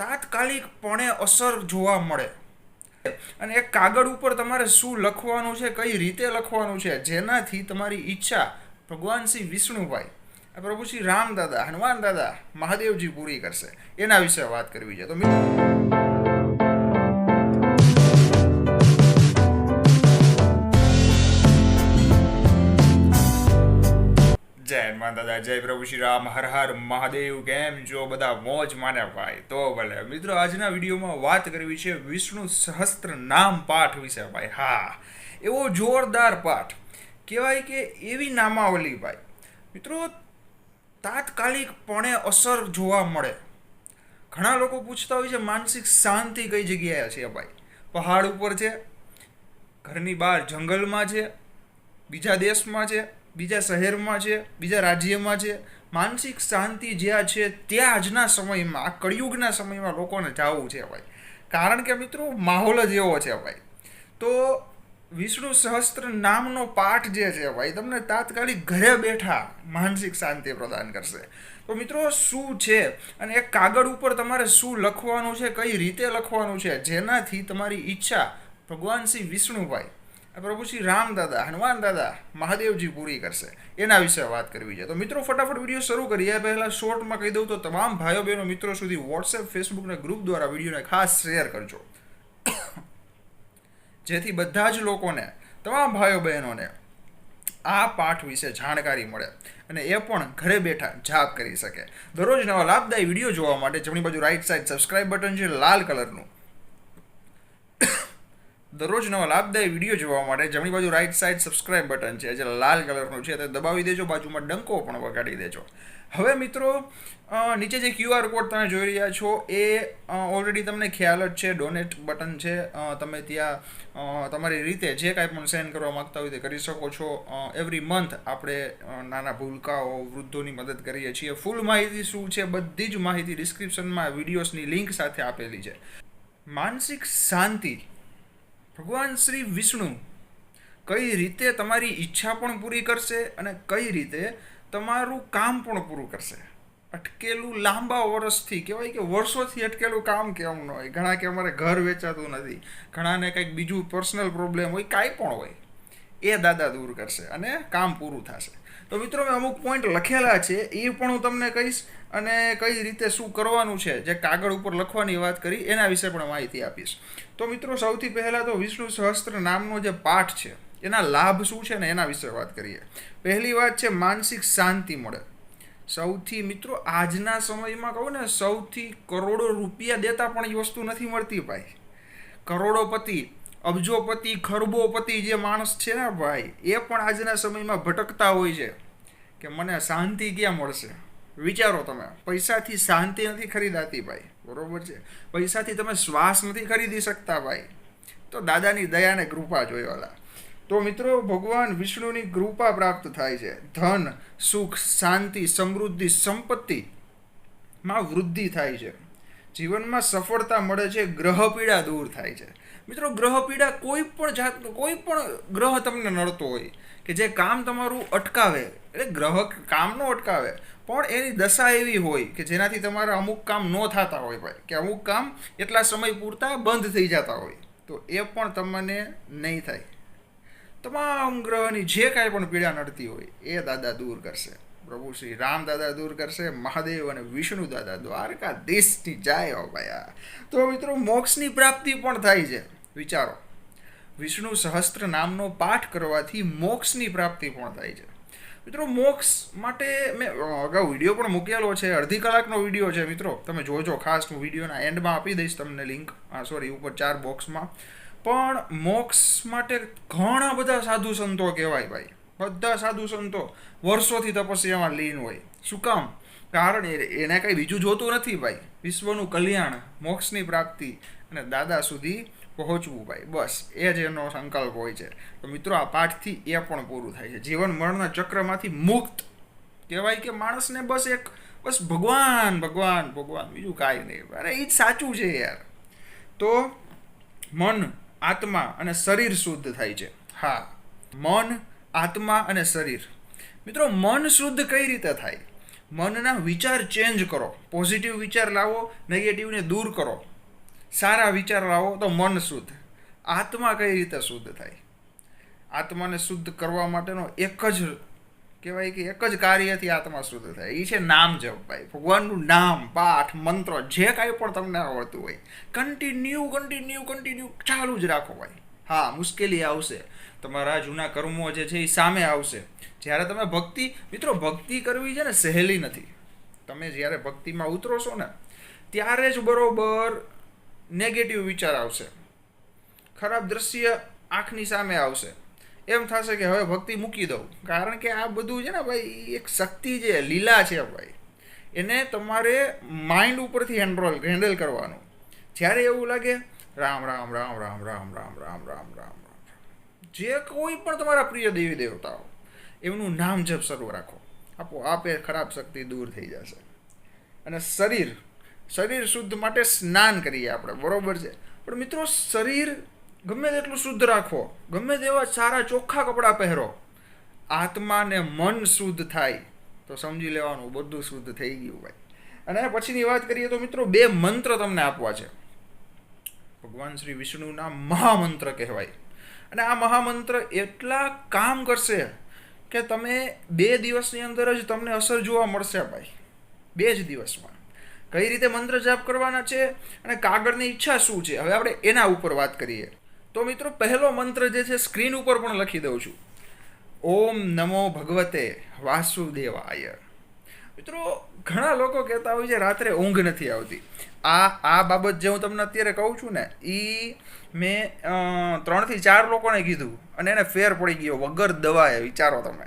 તાત્કાલિકપણે અસર જોવા મળે. અને એક કાગળ ઉપર તમારે શું લખવાનું છે, કઈ રીતે લખવાનું છે, જેનાથી તમારી ઈચ્છા ભગવાન શ્રી વિષ્ણુભાઈ પ્રભુ શ્રી રામ દાદા હનુમાન દાદા મહાદેવજી પૂરી કરશે. એના વિશે વાત કરવી છે. તો મિત્રો જય દાદા, જય પ્રભુ શ્રી રામ, હર હર મહાદેવ, કેમ છો? બધા મોજ માને ભાઈ તો ભલે. મિત્રો, આજના વિડીયોમાં વાત કરવી છે વિષ્ણુ સહસ્ત્ર નામ પાઠ વિશે ભાઈ. હા, એવો જોરદાર પાઠ. કહેવાય કે એવી નામાવલી ભાઈ. મિત્રો, તાત્કાલિકપણે અસર જોવા મળે. ઘણા લોકો પૂછતા હોય છે, માનસિક શાંતિ કઈ જગ્યાએ છે ભાઈ? પહાડ ઉપર છે, ઘરની બહાર જંગલમાં છે, બીજા દેશમાં છે બીજા શહેરમાં છે, બીજા રાજ્યમાં છે, માનસિક શાંતિ જ્યાં છે, ત્યાં આજના સમયમાં, આ કળિયુગના સમયમાં લોકોને જાવું છે ભાઈ. કારણ કે મિત્રો, માહોલ જ એવો છે ભાઈ. તો વિષ્ણુ સહસ્ત્ર નામનો પાઠ જે છે ભાઈ, તમને તાત્કાલિક ઘરે બેઠા માનસિક શાંતિ પ્રદાન કરશે. તો મિત્રો, શું છે? અને એક કાગળ ઉપર તમારે શું લખવાનું છે, કઈ રીતે લખવાનું છે, જેનાથી તમારી ઈચ્છા ભગવાન શ્રી વિષ્ણુભાઈ પ્રભુ શ્રી રામ દાદા, હનુમાન દાદા, મહાદેવજી પૂરી કરશે. એના વિશે વાત કરવી છે. તો મિત્રો, ફટાફટ વીડિયો શરૂ કરીએ. પહેલાં શોર્ટમાં કહી દઉં તો તમામ ભાઈઓ બહેનો મિત્રો સુધી વોટ્સએપ ફેસબુકના ગ્રુપ દ્વારા વિડીયોને ખાસ શેર કરજો. જેથી બધા જ લોકોને, તમામ ભાઈઓ બહેનોને આ પાઠ વિશે જાણકારી મળે અને એ પણ ઘરે બેઠા જાપ કરી શકે. દરરોજ નવા લાભદાયી વીડિયો જોવા માટે જમણી બાજુ રાઈટ સાઈડ સબસ્ક્રાઇબ બટન છે, લાલ કલરનું. દરરોજ નવા લાભદાયી વીડિયો જોવા માટે જમણી બાજુ રાઈટ સાઈડ સબસ્ક્રાઇબ બટન છે. જે લાલ કલરનું છે, તે દબાવી દેજો, બાજુમાં ડંકો પણ વગાડી દેજો. હવે મિત્રો નીચે જે ક્યુઆર કોડ તમે જોઈ રહ્યા છો, એ ઓલરેડી તમને ખ્યાલ જ છે ડોનેટ બટન છે. તમે ત્યાં તમારી રીતે જે કાંઈ પણ સેન્ડ કરવા માગતા હોય તે કરી શકો છો. એવરી મંથ આપણે નાના ભૂલકાઓ, વૃદ્ધોની મદદ કરીએ છીએ. ફૂલ માહિતી શું છે, બધી જ માહિતી ડિસ્ક્રિપ્શનમાં વિડીયોઝની લિંક સાથે આપેલી છે. માનસિક શાંતિ ભગવાન શ્રી વિષ્ણુ કઈ રીતે તમારી ઈચ્છા પણ પૂરી કરશે અને કઈ રીતે તમારું કામ પણ પૂરું કરશે? અટકેલું લાંબા વર્ષથી કહેવાય કે વર્ષોથી અટકેલું કામ કેમ ન હોય? ઘણા કે અમારે ઘર વેચાતું નથી, ઘણાને કંઈક બીજું પર્સનલ પ્રોબ્લેમ હોય, કાંઈ પણ હોય, એ દાદા દૂર કરશે અને કામ પૂરું થશે. તો મિત્રો, મેં અમુક પોઈન્ટ લખેલા છે, એ પણ હું તમને કહીશ અને કઈ રીતે શું કરવાનું છે, જે કાગળ ઉપર લખવાની વાત કરી, એના વિશે પણ માહિતી આપીશ. તો મિત્રો, સૌથી પહેલાં તો વિષ્ણુ સહસ્ત્ર નામનો જે પાઠ છે, એના લાભ શું છે ને એના વિશે વાત કરીએ. પહેલી વાત છે, માનસિક શાંતિ મળે. સૌથી મિત્રો, આજના સમયમાં કહું ને, સૌથી કરોડો રૂપિયા દેતા પણ એ વસ્તુ નથી મળતી ભાઈ. કરોડોપતિ અબજોપતિ, ખરબોપતિ જે માણસ છે ને ભાઈ, એ પણ આજના સમયમાં ભટકતા હોય છે કે મને શાંતિ ક્યાં મળશે? વિચારો તમે. પૈસાથી શાંતિ નથી ખરીદાતી ભાઈ. બરોબર છે? પૈસાથી તમે શ્વાસ નથી ખરીદી શકતા ભાઈ. તો દાદાની દયાને કૃપા જોયેલા તો મિત્રો, ભગવાન વિષ્ણુની કૃપા પ્રાપ્ત થાય છે. ધન, સુખ, શાંતિ, સમૃદ્ધિ સંપત્તિમાં વૃદ્ધિ થાય છે. જીવનમાં સફળતા મળે છે ગ્રહ પીડા દૂર થાય છે. મિત્રો ગ્રહ પીડા કોઈ પણ જાતનું કોઈ પણ ગ્રહ તમને નડતો હોય કે જે કામ તમારું અટકાવે, એટલે ગ્રહ કામ ન અટકાવે, પણ એની દશા એવી હોય કે જેનાથી તમારા અમુક કામ ન થતા હોય ભાઈ, કે અમુક કામ એટલા સમય પૂરતા બંધ થઈ જતા હોય, તો એ પણ તમને નહીં થાય. તમામ ગ્રહની જે કાંઈ પણ પીડા નડતી હોય, એ દાદા દૂર કરશે. પ્રભુ શ્રી રામ દાદા દૂર કરશે, મહાદેવ અને વિષ્ણુ દાદા દ્વારકા દેશની જાય હો ભાઈ તો મિત્રો, મોક્ષની પ્રાપ્તિ પણ થાય છે. વિચારો, વિષ્ણુ સહસ્ત્ર નામનો પાઠ કરવાથી મોક્ષની પ્રાપ્તિ પણ થાય છે. મિત્રો, મોક્ષ માટે મેં અગાઉ વીડિયો પણ મૂકેલો છે, અડધી કલાકનો વીડિયો છે, મિત્રો. તમે જોજો ખાસ, હું વિડીયોના એન્ડમાં આપી દઈશ તમને લિંક સોરી, ઉપર ચાર બોક્સમાં. પણ મોક્ષ માટે ઘણા બધા સાધુ સંતો કહેવાય ભાઈ. બધા સાધુ સંતો વર્ષોથી તપસ્યામાં લીન હોય. શું કામ? કારણ એને કંઈ બીજું જોતું નથી ભાઈ. વિશ્વનું કલ્યાણ, મોક્ષની પ્રાપ્તિ અને દાદા સુધી પહોંચવું ભાઈ. બસ, એ જ એનો સંકલ્પ હોય છે. તો મિત્રો, આ પાઠથી એ પણ પૂરું થાય છે. જીવન મરણના ચક્રમાંથી મુક્ત કહેવાય કે માણસને બસ એક બસ ભગવાન ભગવાન ભગવાન. બીજું કાંઈ નહીં. અરે એ જ સાચું છે યાર. તો મન, આત્મા અને શરીર શુદ્ધ થાય છે. હા. મન આત્મા અને શરીર. મિત્રો, મન શુદ્ધ કઈ રીતે થાય? મનના વિચાર ચેન્જ કરો. પોઝિટિવ વિચાર લાવો નેગેટિવને દૂર કરો. સારા વિચાર લાવો તો મન શુદ્ધ. આત્મા કઈ રીતે શુદ્ધ થાય? આત્માને શુદ્ધ કરવા માટેનો એક જ કહેવાય કે એક જ કાર્યથી આત્મા શુદ્ધ થાય. એ છે નામ જપ ભાઈ. ભગવાનનું નામ, પાઠ, મંત્ર, જે કાંઈ પણ તમને આવડતું હોય. કન્ટિન્યુ કન્ટિન્યુ કન્ટિન્યુ ચાલુ જ રાખો ભાઈ. હા, મુશ્કેલી આવશે. તમારા જૂના કર્મો જે છે એ સામે આવશે જ્યારે તમે ભક્તિ મિત્રો ભક્તિ કરવી છે ને સહેલી નથી તમે જ્યારે ભક્તિમાં ઉતરો છો ને ત્યારે જ બરોબર નેગેટિવ વિચાર આવશે ખરાબ દ્રશ્ય આંખની સામે આવશે એમ થશે કે હવે ભક્તિ મૂકી દઉં કારણ કે આ બધું છે ને ભાઈ એક શક્તિ છે લીલા છે ભાઈ એને તમારે માઇન્ડ ઉપરથી હેન્ડરોલ હેન્ડલ કરવાનું જ્યારે એવું લાગે રામ રામ રામ રામ રામ રામ રામ રામ રામ રામ જે કોઈ પણ તમારા પ્રિય દેવી દેવતાઓ, એમનું નામ જપ શરૂ રાખો. આપો, આપે ખરાબ શક્તિ દૂર થઈ જશે. અને શરીર શરીર શુદ્ધ માટે સ્નાન કરીએ આપણે, બરોબર છે? પણ મિત્રો, શરીર ગમે તેટલું શુદ્ધ રાખો, ગમે તેવા સારા ચોખ્ખા કપડાં પહેરો, આત્માને મન શુદ્ધ થાય, તો સમજી લેવાનું, બધું શુદ્ધ થઈ ગયું ભાઈ. અને પછીની વાત કરીએ તો મિત્રો, બે મંત્ર તમને આપવા છે. ભગવાન શ્રી વિષ્ણુના મહામંત્ર કહેવાય. અને આ મહામંત્ર એટલા કામ કરશે કે તમે બે દિવસની અંદર જ તમને અસર જોવા મળશે ભાઈ. બે જ દિવસમાં. કઈ રીતે મંત્ર જાપ કરવાના છે અને કાગળની ઈચ્છા શું છે? હવે આપણે એના ઉપર વાત કરીએ. તો મિત્રો, પહેલો મંત્ર જે છે, સ્ક્રીન ઉપર પણ લખી દઉં છું. ઓમ નમો ભગવતે વાસુદેવાય. મિત્રો, ઘણા લોકો કહેતા હોય છે, રાત્રે ઊંઘ નથી આવતી. આ આ બાબત જે હું તમને અત્યારે કહું છું ને એ મેં ત્રણથી ચાર લોકોને કીધું અને એને ફેર પડી ગયો, વગર દવાએ, વિચારો તમે.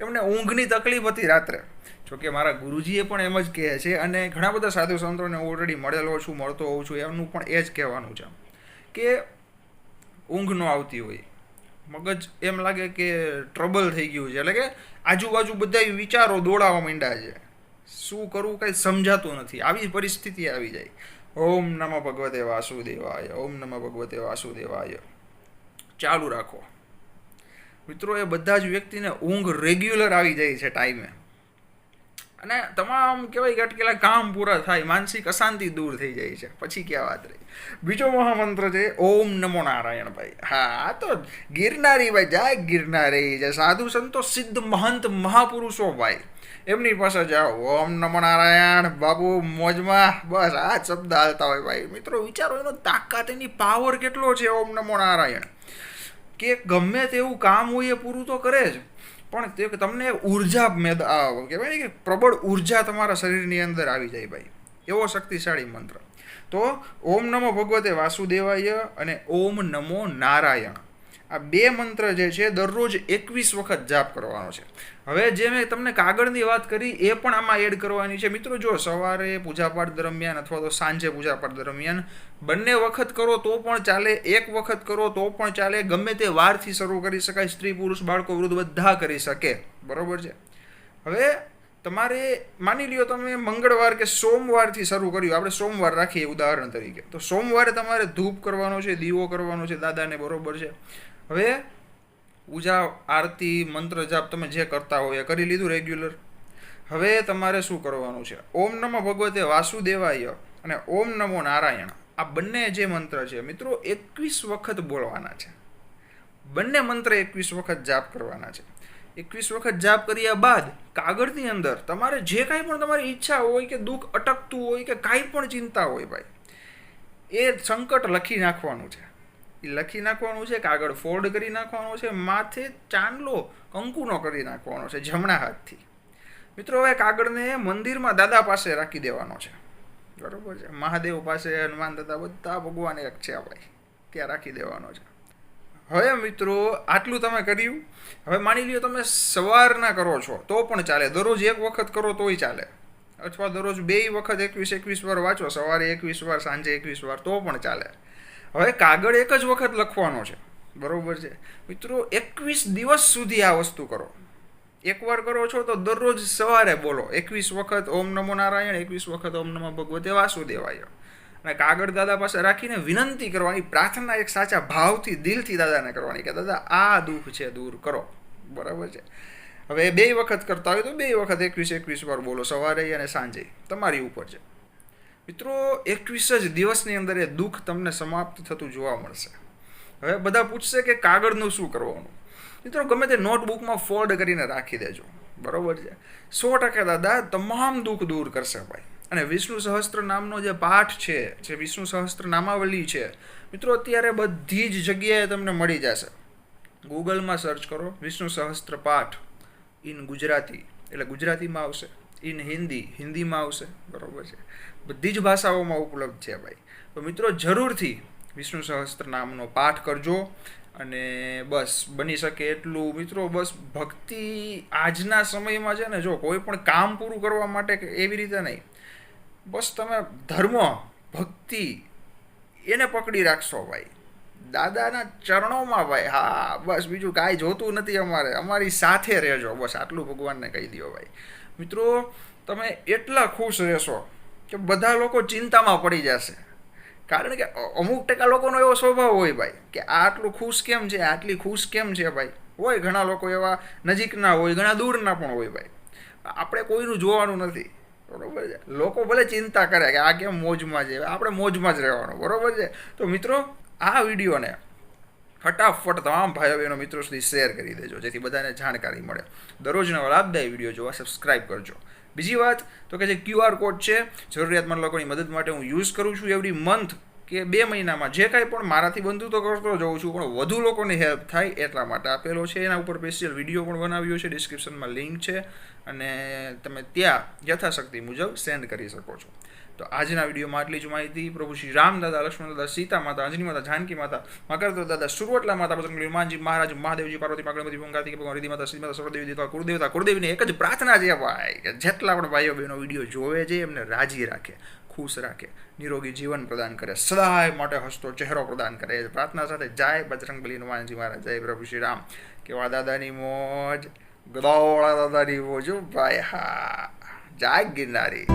એમને ઊંઘની તકલીફ હતી રાત્રે. જોકે મારા ગુરુજીએ પણ એમ જ કહે છે અને ઘણા બધા સાધુ સંતોને ઓલરેડી મળેલો છું, મળતો હોઉં છું, એમનું પણ એ જ કહેવાનું છે. કે ઊંઘ ન આવતી હોય. મગજ એમ લાગે કે ટ્રબલ થઈ ગયું છે. એટલે કે આજુબાજુ બધા વિચારો દોડાવા માંડ્યા છે. શું કરવું કંઈ સમજાતું નથી. આવી પરિસ્થિતિ આવી જાય. ઓમ નમ ભગવતે વાસુદેવાય, ઓમ નમ ભગવતે વાસુદેવાય. ચાલુ રાખો. મિત્રો, એ બધા જ વ્યક્તિને ઊંઘ રેગ્યુલર આવી જાય છે ટાઈમે અને તમામ કહેવાય કે અટકેલા કામ પૂરા થાય, માનસિક અશાંતિ દૂર થઈ જાય છે. પછી ક્યાં વાત રહી? બીજો મહામંત્ર છે, ઓમ નમો નારાયણ ભાઈ. હા, આ તો ગિરનારી ભાઈ, જાય ગિરનારી, જાય સાધુ સંતો, સિદ્ધ મહંત મહાપુરુષો ભાઈ. એમની પાસે જાઓ. ઓમ નમો નારાયણ. બાબુ, મોજમાં. બસ, આ શબ્દ હાલતા હોય ભાઈ. મિત્રો, વિચારો, એનો તાકાત, એની પાવર કેટલો છે ઓમ નમો નારાયણ? કે ગમે તેવું કામ હોય એ પૂરું તો કરે જ. પણ તે તમને ઊર્જા મેદ કહેવાય ને કે પ્રબળ ઊર્જા તમારા શરીરની અંદર આવી જાય ભાઈ. એવો શક્તિશાળી મંત્ર. તો, ઓમ નમો ભગવતે વાસુદેવાય અને ઓમ નમો નારાયણ. આ બે મંત્ર જે છે, દરરોજ એકવીસ વખત જાપ કરવાનો છે. હવે જે મેં તમને કાગળની વાત કરી, એ પણ આમાં એડ કરવાની છે. મિત્રો, જો સવારે પૂજાપાઠ દરમિયાન અથવા તો સાંજે પૂજાપાઠ દરમિયાન બંને વખત કરો, તો પણ ચાલે. એક વખત કરો, તો પણ ચાલે. ગમે તે વારથી શરૂ કરી શકાય. સ્ત્રી, પુરુષ, બાળકો, વૃદ્ધ બધા કરી શકે. બરાબર છે? હવે તમારે માની લ્યો તમે મંગળવાર કે સોમવારથી શરૂ કર્યું, આપણે સોમવાર રાખીએ ઉદાહરણ તરીકે. તો સોમવારે તમારે ધૂપ કરવાનો છે, દીવો કરવાનો છે, દાદાને બરોબર છે. હવે પૂજા આરતી, મંત્ર જાપ તમે જે કરતા હોય એ કરી લીધું રેગ્યુલર હવે તમારે શું કરવાનું છે? ઓમ નમો ભગવતે વાસુદેવાય અને ઓમ નમો નારાયણ. આ બંને જે મંત્ર છે, મિત્રો, એકવીસ વખત બોલવાના છે. બંને મંત્ર એકવીસ વખત જાપ કરવાના છે. એકવીસ વખત જાપ કર્યા બાદ કાગળની અંદર તમારે જે કાંઈ પણ તમારી ઈચ્છા હોય કે દુઃખ અટકતું હોય કે કાંઈ પણ ચિંતા હોય ભાઈ, એ સંકટ લખી નાખવાનું છે. એ લખી નાખવાનું છે, કાગળ ફોલ્ડ કરી નાખવાનો છે, માથે ચાંદલો કંકુનો કરી નાખવાનો છે, જમણા હાથથી. મિત્રો, હવે કાગળને મંદિરમાં દાદા પાસે રાખી દેવાનો છે. બરાબર છે? મહાદેવ પાસે, હનુમાન દાદા, બધા ભગવાન એક છે ભાઈ ત્યાં રાખી દેવાનો છે. હવે મિત્રો, આટલું તમે કર્યું. હવે માની લ્યો તમે સવારના કરો છો, તો પણ ચાલે. દરરોજ એક વખત કરો તોય ચાલે. અથવા દરરોજ બે વખત એકવીસ એકવીસ વાર વાંચો, સવારે એકવીસ વાર, સાંજે એકવીસ વાર, તો પણ ચાલે. હવે કાગળ એક જ વખત લખવાનો છે. બરોબર છે? મિત્રો, એકવીસ દિવસ સુધી આ વસ્તુ કરો. એકવાર કરો છો તો દરરોજ સવારે બોલો. એકવીસ વખત ઓમ નમો નારાયણ, એકવીસ વખત ઓમ નમો ભગવતે વાસુદેવાય. અને કાગળ દાદા પાસે રાખીને વિનંતી કરવાની, પ્રાર્થના એક સાચા ભાવથી, દિલથી દાદાને કરવાની કે, દાદા, આ દુઃખ છે, દૂર કરો. બરાબર છે? હવે બે વખત કરતા હોય તો બે વખત એકવીસ એકવીસ વાર બોલો, સવારે અને સાંજે. તમારી ઉપર છે. મિત્રો, એકવીસ જ દિવસની અંદર એ દુઃખ તમને સમાપ્ત થતું જોવા મળશે. હવે બધા પૂછશે કે કાગળનું શું કરવાનું? મિત્રો, ગમે તે નોટબુકમાં ફોલ્ડ કરીને રાખી દેજો. બરોબર છે? સો ટકા દાદા, તમામ દુઃખ દૂર કરશે ભાઈ. અને વિષ્ણુ સહસ્ત્ર નામનો જે પાઠ છે, જે વિષ્ણુ સહસ્ત્ર નામાવલી છે, મિત્રો અત્યારે બધી જ જગ્યાએ તમને મળી જશે. ગૂગલમાં સર્ચ કરો, વિષ્ણુ સહસ્ત્ર પાઠ ઇન ગુજરાતી, એટલે ગુજરાતીમાં આવશે ઇન હિન્દી, હિન્દીમાં આવશે, બરાબર છે. બધી જ ભાષાઓમાં ઉપલબ્ધ છે ભાઈ. તો મિત્રો જરૂરથી વિષ્ણુ સહસ્ત્ર નામનો પાઠ કરજો અને બસ, બની શકે એટલું. મિત્રો બસ ભક્તિ આજના સમયમાં છે ને, જો કોઈ પણ કામ પૂરું કરવા માટે એવી રીતે નહીં બસ તમે ધર્મ, ભક્તિ એને પકડી રાખશો ભાઈ. દાદાના ચરણોમાં ભાઈ, હા, બસ બીજું કાંઈ જોતું નથી અમારે. અમારી સાથે રહેજો. બસ આટલું ભગવાનને કહી દો ભાઈ. મિત્રો, તમે એટલા ખુશ રહેશો કે બધા લોકો ચિંતામાં પડી જશે. કારણ કે અમુક ટકા લોકોનો એવો સ્વભાવ હોય ભાઈ, કે આટલું ખુશ કેમ છે? આટલી ખુશ કેમ છે ભાઈ? હોય ઘણા લોકો એવા નજીકના હોય, ઘણા દૂરના પણ હોય ભાઈ. આપણે કોઈનું જોવાનું નથી. બરોબર છે? લોકો ભલે ચિંતા કરે કે આ કેમ મોજમાં છે? આપણે મોજમાં જ રહેવાનું, બરોબર છે? તો મિત્રો, આ વિડીયોને ફટાફટ તમામ ભાઈઓ બહેનો મિત્રો સુધી શેર કરી દેજો, જેથી બધાને જાણકારી મળે. દરરોજના લાભદાયી વીડિયો જોવા સબસ્ક્રાઇબ કરજો. બીજી વાત, તો કે જે ક્યુઆર કોડ છે, જરૂરિયાતમંદ લોકોની મદદ માટે હું યુઝ કરું છું એવરી મંથ કે બે મહિનામાં જે કાંઈ પણ મારાથી બનતું તો કરતો જઉં છું, પણ વધુ લોકોની હેલ્પ થાય એટલા માટે આપેલો છે. એના ઉપર સ્પેશિયલ વીડિયો પણ બનાવ્યો છે ડિસ્ક્રિપ્શનમાં લિંક છે અને તમે ત્યાં યથાશક્તિ મુજબ સેન્ડ કરી શકો છો. તો આજના વિડીયોમાં આટલી જ માહિતી. પ્રભુ શ્રી રામ દાદા, લક્ષ્મણ દાદા, સીતા માતા, અંજની માતા, જાનકી માતા, મકર દાદા, સુરવટલા માતા બજરંગ હનુમાનજી, મહારાજ, મહાદેવજી, પાર્વતી પાકડમતી ભૂંગાતી ભગવાન રીતિ માતા શ્રી માતા સર્વદેવી દેવતા, કુળદેવતા, કુળદેવીની એક જ પ્રાર્થના છે, ભાઈ જેટલા પણ ભાઈઓ બહેનો વીડિયો જોવે છે, એમને રાજી રાખે. ખુશ રાખે, નિરોગી જીવન પ્રદાન કરે, સદાય માટે હસતો ચહેરો પ્રદાન કરે. પ્રાર્થના સાથે જય બજરંગ બલી હનુમાનજી મહારાજ, જય પ્રભુ શ્રી રામ. કેવા દાદાની મોજ ગદોળા દાદાની મોજ, ભાઈ હા જય ગિરનારી